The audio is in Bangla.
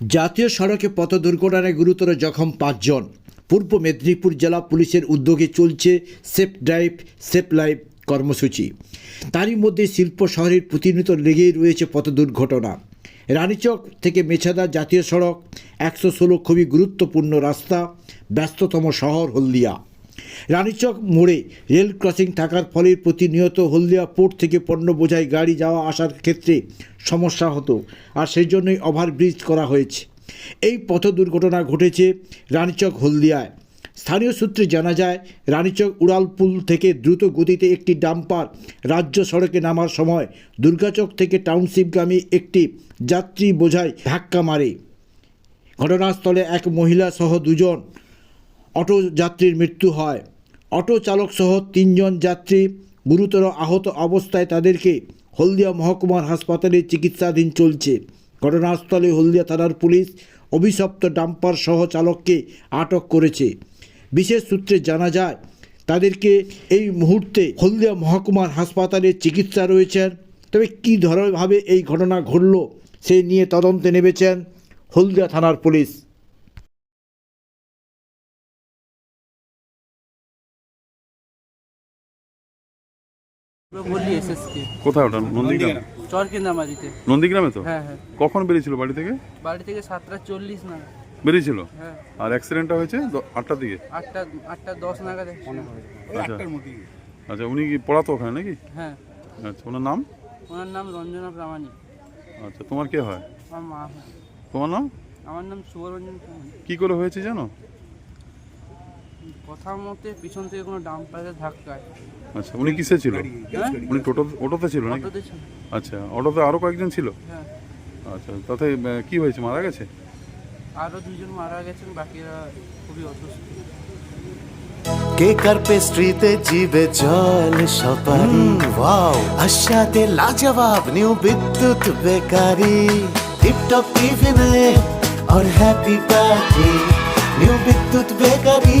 জাতীয় সড়কে পথ দুর্ঘটনায় গুরুতর জখম পাঁচজন। পূর্ব মেদিনীপুর জেলা পুলিশের উদ্যোগে চলছে সেফ ড্রাইভ, সেফ লাইফ কর্মসূচি। তারই মধ্যে শিল্প শহরের প্রতিনিয়ত লেগেই রয়েছে পথ দুর্ঘটনা রানীচক থেকে মেছাদা জাতীয় সড়ক, একশো ষোলো খুবই গুরুত্বপূর্ণ রাস্তা, ব্যস্ততম শহর হলদিয়া। রানীচক মোড়ে রেল ক্রসিং থাকার ফলে প্রতিনিয়ত হলদিয়া পোর্ট থেকে পণ্য বোঝাই গাড়ি যাওয়া আসার ক্ষেত্রে সমস্যা হতো আর সেই জন্যই ওভারব্রিজ করা হয়েছে। এই পথ দুর্ঘটনা ঘটেছে রানীচক হলদিয়ায়। স্থানীয় সূত্রে জানা যায়, রানীচক উড়ালপুল থেকে দ্রুত গতিতে একটি ডাম্পার রাজ্য সড়কে নামার সময় দুর্গাচক থেকে টাউনশিপগামী একটি যাত্রী বোঝাই ধাক্কা মারে। ঘটনাস্থলে এক মহিলা সহ দুজন অটো যাত্রীর মৃত্যু হয়। অটো চালক সহ তিনজন যাত্রী গুরুতর আহত অবস্থায় তাদেরকে হলদিয়া মহকুমার হাসপাতালে চিকিৎসাধীন চলছে। ঘটনাস্থলে হলদিয়া থানার পুলিশ অভিশপ্ত ডাম্পার সহ চালককে আটক করেছে। বিশেষ সূত্রে জানা যায়, তাদেরকে এই মুহূর্তে হলদিয়া মহকুমার হাসপাতালে চিকিৎসা রয়েছেন। তবে কী ধরনভাবে এই ঘটনা ঘটল, সে নিয়ে তদন্তে নেমেছেন হলদিয়া থানার পুলিশ। বললি এসএসকে কোথায় ওটা? নন্দীগ্রাম? চরকিন্দামারিতে। নন্দীগ্রামে তো? হ্যাঁ হ্যাঁ। কখন বেরিয়েছিল বাড়ি থেকে? বাড়ি থেকে সাতটা চল্লিশ না। বেরিয়েছিল? হ্যাঁ। আর অ্যাক্সিডেন্টটা হয়েছে দ- আটটার দিকে? আটটা আটটা দশ নাগাদ accident হয়েছে। আচ্ছা। আচ্ছা উনি কি পড়াতো ওখানে নাকি? হ্যাঁ। আচ্ছা ওনার নাম? ওনার নাম রঞ্জনা প্রামাণিক। আচ্ছা তোমার কে হয়? আমার মা হয়। তোমার নাম? আমার নাম শুভরঞ্জন প্রামাণিক। কি করে হয়েছে জানো? কথা মতে পিছন থেকে কোনো ডাম্পারে ধাক্কায় আচ্ছা উনি কিসে ছিল? উনি টোটো অটোতে ছিল নাকি? আচ্ছা অটোতে আরও কয়েকজন ছিল? হ্যাঁ। আচ্ছা তাতে আহ, কি হয়েছে মারা গেছে? আরও দুজন মারা গেছেন বাকিরা খুবই অসুস্থ। কেকার পেস্ট্রিতে জিবে জল সপারি ওয়াও আশাতে লাজবাব নিউ বিদ্যুৎ বেকারি। টিপটপ টিফিনে আর happy party new Bidyut bakery.